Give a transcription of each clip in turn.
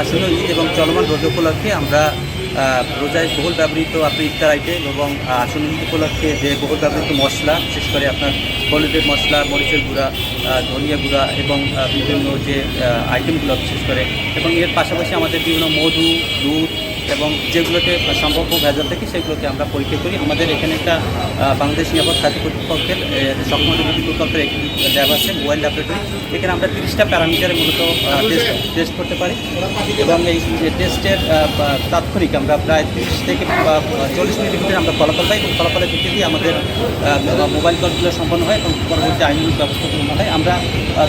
আসন্ন ঈদ এবং চলমান রোজা উপলক্ষে আমরা রোজায় বহুল ব্যবহৃত আপনি ইফতার আইটেম এবং আসন আসন্ন ঈদ উপলক্ষে যে বহুল ব্যবহৃত মশলা, বিশেষ করে আপনার হলুদের মশলা, মরিচের গুঁড়া ধনিয়া গুঁড়া এবং বিভিন্ন যে আইটেমগুলো বিশেষ করে এবং এর পাশাপাশি আমাদের বিভিন্ন মধু, দুধ এবং যেগুলোতে সম্ভাব্য ভেজাল থাকে সেগুলোকে আমরা পরীক্ষা করি। আমাদের এখানে একটা বাংলাদেশ নিরাপদ খাদ্য কর্তৃপক্ষের সকমত প্রকল্পের একটি ল্যাব আছে মোবাইল ল্যাবরেটরি। এখানে আমরা তিরিশটা প্যারামিটারে মূলত টেস্ট টেস্ট করতে পারি। এবং এই টেস্টের তাৎক্ষণিক আমরা প্রায় তিরিশ থেকে চল্লিশ মিনিটের ভিতরে আমরা ফলাফল পাই। এবং ফলাফলের ভিত্তিতে আমাদের মোবাইল কলগুলো সম্পন্ন হয় এবং পরবর্তী আইনি ব্যবস্থা গ্রহণ হয়। আমরা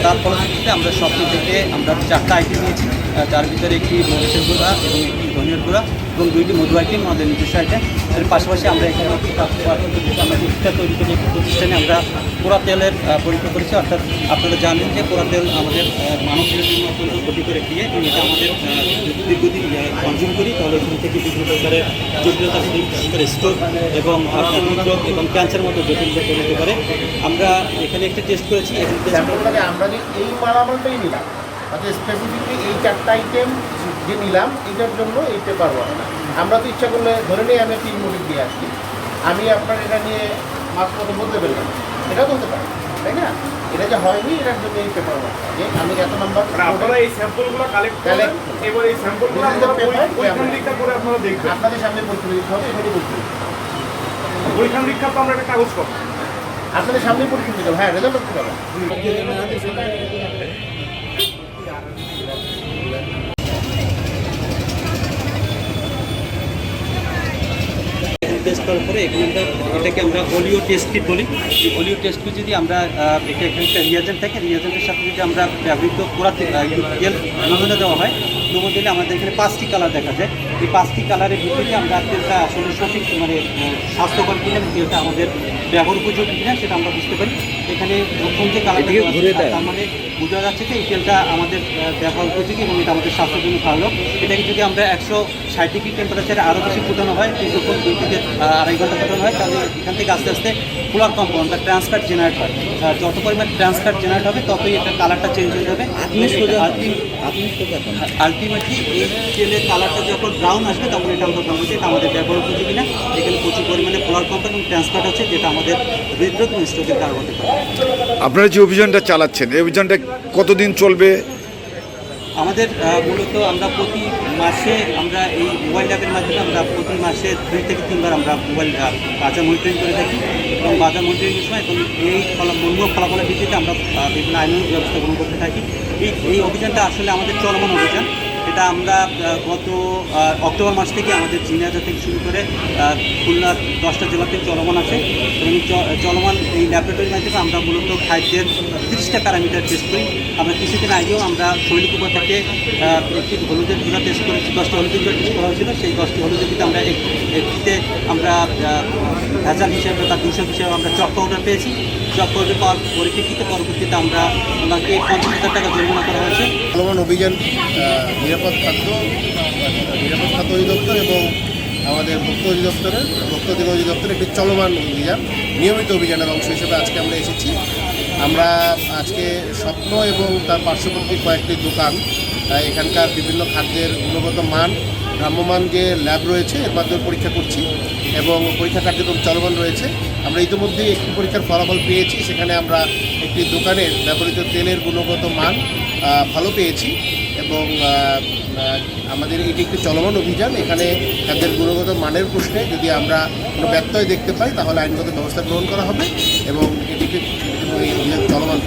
তার ফলশ্রুতিতে আমরা সবটি থেকে আমরা চারটা আইটেম নিয়েছি তার ভিতরে একটি মরিচের গুঁড়া এবং একটি ধনিয়ার গুঁড়া এবং দুইটি মধু আইটেম আমাদের নিজস্ব আইটেম এর পাশাপাশি আমরা এখানে আমরা তৈরি করি প্রতিষ্ঠানে আমরা পোড়া তেলের পরীক্ষা করেছি। অর্থাৎ আপনারা জানেন যে পোড়া তেল আমাদের দেহের জন্য অত্যন্ত ক্ষতিকর ইয়ে, এবং এটা আমাদের দীর্ঘদিন কনজিউম করি। তাহলে এখান থেকে বিভিন্ন প্রকারের জটিলতা করে স্ট্রোক এবং এবং ক্যান্সার মতো জটিলতা তৈরি হতে পারে। আমরা এখানে একটা টেস্ট করেছি। আমরা এই মালামালটাই নিলাম অর্থাৎ স্পেসিফিকলি এই চারটা আইটেম যে নিলাম এটার জন্য এই পেপার ওয়ার্ক আমরা তো ইচ্ছা করলে ধরে নিই আমি তিন মোটিভ দিয়ে আসছি। আমি আপনার এটা নিয়ে মাপ মতো বলতে পারলাম। এটা বলতে পারি তাই না? এটা যে হয়নি এটার জন্য এই পেপার ওয়ার্ক যে আমি এত নাম্বার মানে আপনারা এই স্যাম্পলগুলো কালেক্ট করি। এবার এই স্যাম্পলগুলো পরীক্ষা নিরীক্ষা করে আপনারা দেখবেন। আপনাদের সামনে পরীক্ষা দিতে হবে এখানে বলতে পরীক্ষা নিরীক্ষা তো আমরা একটা কাগজ পাবো আপনাদের সামনে পরীক্ষা দিতে হবে। হ্যাঁ রেজাল্ট করতে হবে টেস্ট করার পরে এখানে আমরা এটাকে আমরা অলিও টেস্ট কিট বলি। এই অলিও টেস্ট কিট যদি আমরা এটা এখানে একটা রিয়াজেন্ট থাকে রিয়াজেন্টের সাথে যদি আমরা ব্যবহৃত পুরা তে- তেল নমুনা দেওয়া হয় নমুনা দিলে আমাদের এখানে পাঁচটি কালার দেখা যায়। এই পাঁচটি কালারের ভিত্তিতে আমরা তেলটা আসলে সঠিক মানে স্বাস্থ্যকর কিনা তেলটা আমাদের ব্যবহার উপযোগী কিনা সেটা আমরা বুঝতে পারি। এখানে প্রথম যে কালারটা তার মানে বোঝা যাচ্ছে যে এই তেলটা আমাদের ব্যবহার উপযোগী এবং এটা আমাদের স্বাস্থ্যের জন্য ভালো। এটাকে যদি আমরা একশো ষাট ডিগ্রি টেম্পারেচারে আরও বেশি ফুটানো হয় কিছুক্ষণ দুই থেকে আড়াই ঘণ্টা ফুটানো হয় তাহলে এখান থেকে আস্তে আস্তে পোলার কম্পাউন্ড বা ট্রান্সফার জেনারেট হয়। যত পরিমাণ ট্রান্সফার জেনারেট হবে ততই এটা কালারটা চেঞ্জ হয়ে যাবে। আলটিমেটলি এই তেলের কালারটা যখন ব্রাউন আসবে তখন এটা আমরা যে এটা আমাদের ব্যবহার উপযোগী না এখানে প্রচুর পরিমাণে পোলার কম্পাউন্ড এবং ট্রান্সফার আছে যেটা আমাদের হৃদরোগ এবং স্ট্রোকের কারণ হতে পারে। আপনারা যে অভিযানটা চালাচ্ছেন এই অভিযানটা কতদিন চলবে? আমাদের মূলত আমরা প্রতি মাসে আমরা এই মোবাইল অ্যাপের মাধ্যমে আমরা প্রতি মাসে দুই থেকে তিনবার আমরা মোবাইল বাজার মনিটরিং করে থাকি এবং বাজার মনিটরিংয়ের সময় এবং এই মূল্য ফলাফলের ভিত্তিতে আমরা বিভিন্ন আইন ব্যবস্থা গ্রহণ করতে থাকি। এই এই অভিযানটা আসলে আমাদের চলমান অভিযান। এটা আমরা গত অক্টোবর মাস থেকে আমাদের জিনাজা থেকে শুরু করে খুলনার দশটা জেলাতে চলমান আছে। এবং চলমান এই ল্যাবরেটরির মাধ্যমে আমরা মূলত খাদ্যের তিরিশটা প্যারামিটার টেস্ট করি। আমরা কিছুদিন আগেও আমরা শৈলকুপা থেকে একটি হলুদের গুঁড়া টেস্ট করেছি, দশটা হলুদের গুঁড়া টেস্ট করা হয়েছিল। সেই দশটি হলুদের ভিতরে আমরা এক- একটিতে আমরা ভেজাল হিসেবে বা দূষক হিসেবে আমরা চক পাউডার পেয়েছি। চক পাউডার পাওয়ার পরিপ্রেক্ষিতে পরবর্তীতে আমরা ওনাকে পঞ্চাশ হাজার টাকা জরিমানা করা হয়েছে। অভিযান নিরাপদ খাদ্য নিরাপদ খাদ্য অধিদপ্তর এবং আমাদের ভক্ত অধিদপ্তরের, ভক্ত অধিকার অধিদপ্তরের একটি চলমান অভিযান, নিয়মিত অভিযানের অংশ হিসেবে আজকে আমরা এসেছি। আমরা আজকে স্বপ্ন এবং তার পার্শ্ববর্তী কয়েকটি দোকান এখানকার বিভিন্ন খাদ্যের গুণগত মান ভ্রাম্যমান যে ল্যাব রয়েছে, এর মাধ্যমে পরীক্ষা করছি এবং পরীক্ষা কার্যক্রম চলমান রয়েছে। আমরা ইতিমধ্যেই একটি পরীক্ষার ফলাফল পেয়েছি, সেখানে আমরা একটি দোকানের ব্যবহৃত তেলের গুণগত মান ভালো পেয়েছি। এবং আমাদের এটি একটি চলমান অভিযান। এখানে খাদ্যের গুণগত মানের প্রশ্নে যদি আমরা কোনো ব্যত্যয় দেখতে পাই, তাহলে আইনগত ব্যবস্থা গ্রহণ করা হবে এবং এটিকে অভিযান চলমান।